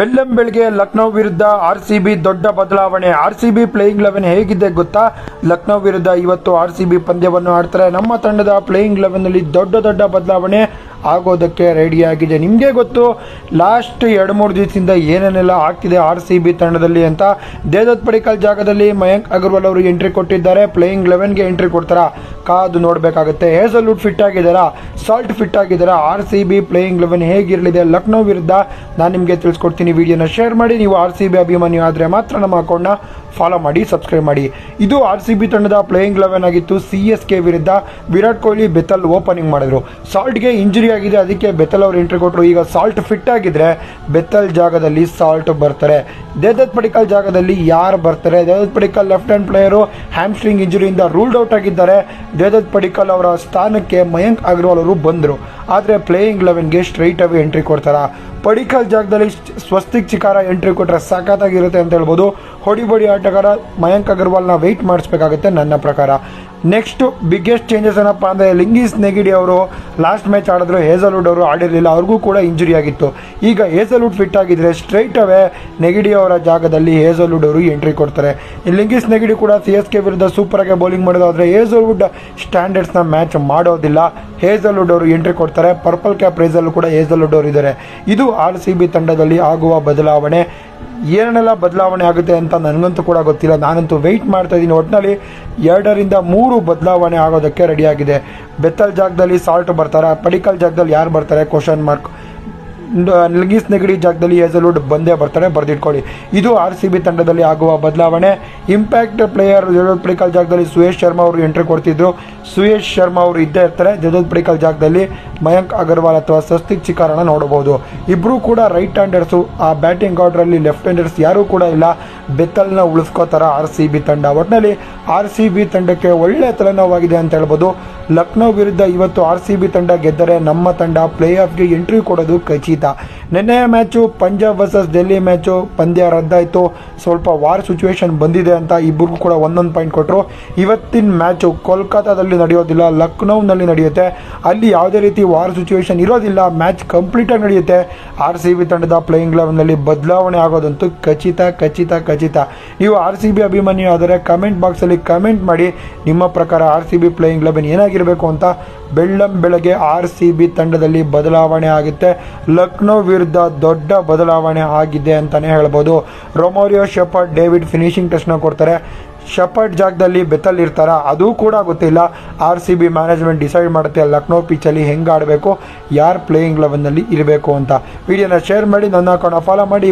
ಬೆಳ್ಳಂ ಬೆಳಗ್ಗೆ ಲಕ್ನೋ ವಿರುದ್ಧ R C B ದೊಡ್ಡ ಬದಲಾವಣೆ. R C B playing eleven ಹೇಗಿದೆ ಗೊತ್ತಾ? ಲಕ್ನೋ ವಿರುದ್ಧ ಇವತ್ತು ಆರ್ ಸಿ ಬಿ ಪಂದ್ಯವನ್ನು ಆಡ್ತಾರೆ. ನಮ್ಮ ತಂಡದ ಪ್ಲೇಯಿಂಗ್ ಲೆವೆನ್ನಲ್ಲಿ ದೊಡ್ಡ ದೊಡ್ಡ ಬದಲಾವಣೆ. ಆಗೋದಕ್ಕೆ ರೆಡಿಯಾಗಿದೆ ನಿಮಗೆ ಗೊತ್ತು ಲಾಸ್ಟ್ ಎರಡು, ಮೂರು ದಿವಸದಿಂದ ಏನೇನೆಲ್ಲ ಆಗ್ತಿದೆ ಆರ್ ಸಿ ಬಿ ತಂಡದಲ್ಲಿ ಅಂತ. ದೇವದತ್ ಪಡಿಕಲ್ ಜಾಗದಲ್ಲಿ ಮಯಾಂಕ್ ಅಗರ್ವಾಲ್ ಅವರು ಎಂಟ್ರಿ ಕೊಟ್ಟಿದ್ದಾರೆ. ಪ್ಲೇಯಿಂಗ್ ಲೆವೆನ್ಗೆ ಎಂಟ್ರಿ ಕೊಡ್ತಾರಾ? ಕಾದು ನೋಡಬೇಕಾಗುತ್ತೆ. ಹೇಸಲ್ವುಡ್ ಫಿಟ್ ಆಗಿದ್ದಾರಾ? Salt fit ಆಗಿದ್ದಾರಾ? R C B playing eleven ಹೇಗಿರಲಿದೆ? Lucknow ವಿರುದ್ಧ ನಾನು ನಿಮಗೆ ತಿಳಿಸ್ಕೊಡ್ತೀನಿ. ವಿಡಿಯೋನ ಶೇರ್ ಮಾಡಿ. ನೀವು ಆರ್ ಸಿ ಬಿ ಅಭಿಮಾನಿ ಆದರೆ ಮಾತ್ರ ನಮ್ಮ ಅಕೌಂಟ್ನ ಫಾಲೋ ಮಾಡಿ, ಸಬ್ಸ್ಕ್ರೈಬ್ ಮಾಡಿ. ಇದು ಆರ್ ಸಿ ಬಿ ತಂಡದ ಪ್ಲೇಯಿಂಗ್ ಲೆವೆನ್ ಆಗಿತ್ತು. ಸಿ ಎಸ್ ಕೆ ವಿರುದ್ಧ ವಿರಾಟ್ ಕೊಹ್ಲಿ ಬೆತಲ್ ಓಪನಿಂಗ್ ಮಾಡಿದ್ರು. ಸಾಲ್ಟ್ಗೆ ಇಂಜುರಿ ಆಗಿದೆ. ಅದಕ್ಕೆ ಬೆತಲ್ ಅವರು ಎಂಟ್ರಿ ಕೊಟ್ಟರು ಈಗ ಸಾಲ್ಟ್ ಫಿಟ್ ಆಗಿದ್ರೆ ಬೆತ್ತಲ್ ಜಾಗದಲ್ಲಿ ಸಾಲ್ಟ್ ಬರ್ತಾರೆ. ದೇವದತ್ ಪಡಿಕಲ್ ಜಾಗದಲ್ಲಿ ಯಾರು ಬರ್ತಾರೆ? Devdutt Padikkal left hand player hamstring ಇಂಜುರಿಯಿಂದ ruled out ಆಗಿದ್ದಾರೆ. ದೇವದತ್ ಪಡಿಕಲ್ ಅವರ ಸ್ಥಾನಕ್ಕೆ ಮಯಂಕ್ ಅಗರ್ವಾಲ್ ಅವರು ಬಂದರು. ಆದರೆ ಪ್ಲೇಯಿಂಗ್ ಲೆವೆನ್ಗೆ ಸ್ಟ್ರೈಟ್ ಆಗಿ ಎಂಟ್ರಿ ಕೊಡ್ತಾರ? ಪಡಿಕಲ್ ಜಾಗದಲ್ಲಿ ಸ್ವಸ್ತಿಕ್ ಚಿಕಾರ ಎಂಟ್ರಿ ಕೊಟ್ಟರೆ ಸಖತ್ತಾಗಿರುತ್ತೆ ಅಂತ ಹೇಳ್ಬೋದು. ಹೊಡಿಬಡಿ ಆಟಗಾರ ಮಯಾಂಕ್ ಅಗರ್ವಾಲ್ನ ವೆಯ್ಟ್ ಮಾಡಿಸ್ಬೇಕಾಗುತ್ತೆ ನನ್ನ ಪ್ರಕಾರ. ನೆಕ್ಸ್ಟ್ ಬಿಗ್ಗೆಸ್ಟ್ ಚೇಂಜಸ್ ಏನಪ್ಪ ಅಂದರೆ ಲಿಂಗೀಸ್ ನೆಗಿಡಿ ಅವರು ಲಾಸ್ಟ್ ಮ್ಯಾಚ್ ಆಡಿದ್ರು ಹೇಸಲ್ವುಡ್ ಅವರು ಆಡಿರಲಿಲ್ಲ, ಅವ್ರಿಗೂ ಕೂಡ ಇಂಜುರಿ ಆಗಿತ್ತು. ಈಗ ಹೇಸಲ್ವುಡ್ ಫಿಟ್ ಆಗಿದ್ರೆ ಸ್ಟ್ರೈಟ್ ಅವೇ ನೆಗಿಡಿ ಅವರ ಜಾಗದಲ್ಲಿ ಹೇಸಲ್ವುಡ್ ಅವರು ಎಂಟ್ರಿ ಕೊಡ್ತಾರೆ. ಲಿಂಗೀಸ್ ನೆಗಿಡಿ ಕೂಡ ಸಿ ಎಸ್ ಕೆ ವಿರುದ್ಧ ಸೂಪರಾಗಿ ಬೌಲಿಂಗ್ ಮಾಡೋದಾದರೆ ಹೇಸಲ್ವುಡ್ ಸ್ಟ್ಯಾಂಡರ್ಡ್ಸ್ನ ಮ್ಯಾಚ್ ಮಾಡೋದಿಲ್ಲ. ಹೇಸಲ್ವುಡ್ ಅವರು ಎಂಟ್ರಿ ಕೊಡ್ತಾರೆ. ಪರ್ಪಲ್ ಕ್ಯಾಪ್ ಪ್ರೈಸಲ್ಲೂ ಕೂಡ ಹೇಸಲ್ವುಡ್ ಅವರು ಇದ್ದಾರೆ ಇದು ಆರ್ ಸಿ ಬಿ ತಂಡದಲ್ಲಿ ಆಗುವ ಬದಲಾವಣೆ. ಏನೆಲ್ಲ ಬದಲಾವಣೆ ಆಗುತ್ತೆ ಅಂತ ನನಗಂತೂ ಕೂಡ ಗೊತ್ತಿಲ್ಲ. ನಾನಂತೂ ವೆಯ್ಟ್ ಮಾಡ್ತಾ ಇದ್ದೀನಿ. ಒಟ್ಟಿನಲ್ಲಿ ಎರಡರಿಂದ ಮೂರು ಬದಲಾವಣೆ ಆಗೋದಕ್ಕೆ ರೆಡಿಯಾಗಿದೆ ಬೆತ್ತಲ್ ಜಾಗದಲ್ಲಿ ಸಾಲ್ಟ್ ಬರ್ತಾರೆ. ಪಡಿಕಲ್ ಜಾಗದಲ್ಲಿ ಯಾರು ಬರ್ತಾರೆ? ಕ್ವಶನ್ ಮಾರ್ಕ್ ಲಿಂಗೀಸ್ ನೆಗಡಿ ಜಾಗದಲ್ಲಿ ಹೇಸಲ್ವುಡ್ ಬಂದೇ ಬರ್ತಾರೆ ಬರೆದಿಟ್ಕೊಳ್ಳಿ. ಇದು ಆರ್ ಸಿ ಬಿ ತಂಡದಲ್ಲಿ ಆಗುವ ಬದಲಾವಣೆ. ಇಂಪ್ಯಾಕ್ಟ್ ಪ್ಲೇಯರ್ ಜಗತ್ ಪಡಿಕಲ್ ಜಾಗದಲ್ಲಿ ಸುಯೇಶ್ ಶರ್ಮಾ ಅವರು ಎಂಟ್ರಿ ಕೊಡ್ತಿದ್ರು. ಸುಯೇಶ್ ಶರ್ಮಾ ಅವರು ಇದ್ದೇ ಇರ್ತಾರೆ. ಜಗತ್ ಪಡಿಕಲ್ ಜಾಗದಲ್ಲಿ ಮಯಾಂಕ್ ಅಗರ್ವಾಲ್ ಅಥವಾ ಸಸ್ತಿಕ್ ಚಿಕಾರಣ ನೋಡಬಹುದು ಇಬ್ಬರು ಕೂಡ ರೈಟ್ ಹ್ಯಾಂಡರ್ಸು ಆ ಬ್ಯಾಟಿಂಗ್ ಆರ್ಡ್ರಲ್ಲಿ ಲೆಫ್ಟ್ ಹ್ಯಾಂಡರ್ಸ್ ಯಾರೂ ಕೂಡ ಇಲ್ಲ. ಬೆತ್ತಲ್ನ ಉಳಿಸ್ಕೋತಾರ ಆರ್ ಸಿ ಬಿ ತಂಡ. ಒಟ್ಟಿನಲ್ಲಿ ಆರ್ ಸಿ ಬಿ ತಂಡಕ್ಕೆ ಒಳ್ಳೆ ತಲೆನೋವಾಗಿದೆ ಅಂತ ಹೇಳ್ಬೋದು. ಲಕ್ನೋ ವಿರುದ್ಧ ಇವತ್ತು ಆರ್ ಸಿ ಬಿ ತಂಡ ಗೆದ್ದರೆ ನಮ್ಮ ತಂಡ ಪ್ಲೇ ಆಫ್ಗೆ ಎಂಟ್ರಿ ಕೊಡೋದು ಖಚಿತ. ನಿನ್ನೆ match Punjab versus Delhi match ಪಂದ್ಯ ರದ್ದಾಯಿತು. ಸ್ವಲ್ಪ ವಾರ್ ಸಿಚುವೇಶನ್ ಬಂದಿದೆ ಅಂತ ಇಬ್ಬರಿಗೂ ಕೂಡ ಒಂದೊಂದು ಪಾಯಿಂಟ್ ಕೊಟ್ಟರು ಇವತ್ತಿನ ಮ್ಯಾಚು ಕೋಲ್ಕತ್ತಾದಲ್ಲಿ ನಡೆಯೋದಿಲ್ಲ, ಲಕ್ನೋನಲ್ಲಿ ನಡೆಯುತ್ತೆ. ಅಲ್ಲಿ ಯಾವುದೇ ರೀತಿ ವಾರ್ ಸಿಚುವೇಶನ್ ಇರೋದಿಲ್ಲ. ಮ್ಯಾಚ್ ಕಂಪ್ಲೀಟಾಗಿ ನಡೆಯುತ್ತೆ. ಆರ್ ಸಿ ಬಿ ತಂಡದ ಪ್ಲೇಯಿಂಗ್ ಲೆವೆನ್ನಲ್ಲಿ ಬದಲಾವಣೆ ಆಗೋದಂತೂ ಖಚಿತ ಖಚಿತ ಖಚಿತ. ನೀವು ಆರ್ ಸಿ ಬಿ ಅಭಿಮಾನಿ ಆದರೆ ಕಮೆಂಟ್ ಬಾಕ್ಸಲ್ಲಿ ಕಮೆಂಟ್ ಮಾಡಿ ನಿಮ್ಮ ಪ್ರಕಾರ R C B playing eleven ಏನಾಗಿರಬೇಕು ಅಂತ ಬೆಳ್ಳಂ ಬೆಳಗ್ಗೆ ಆರ್ ಸಿ ಬಿ ತಂಡದಲ್ಲಿ ಬದಲಾವಣೆ ಆಗುತ್ತೆ. ಲಕ್ನೋ ವಿರುದ್ಧ ದೊಡ್ಡ ಬದಲಾವಣೆ ಆಗಿದೆ ಅಂತಲೇ ಹೇಳ್ಬೋದು. ರೊಮೋರಿಯೋ ಶೆಪರ್ಡ್ ಡೇವಿಡ್ ಫಿನಿಶಿಂಗ್ ಟೆಸ್ಟ್ನ ಕೊಡ್ತಾರೆ. ಶಪರ್ಡ್ ಜಾಗದಲ್ಲಿ ಬೆತ್ತಲ್ ಇರ್ತಾರ? ಅದು ಕೂಡ ಗೊತ್ತಿಲ್ಲ. R C B management decide ಮಾಡುತ್ತೆ. ಲಕ್ನೋ ಪಿಚ್ಚಲ್ಲಿ ಹೆಂಗೆ ಆಡಬೇಕು? ಯಾರು ಪ್ಲೇಯಿಂಗ್ ಲೆವೆನ್ನಲ್ಲಿ ಇರಬೇಕು ಅಂತ. ವಿಡಿಯೋನ ಶೇರ್ ಮಾಡಿ, ನನ್ನ ಅಕೌಂಟ್ ಫಾಲೋ ಮಾಡಿ.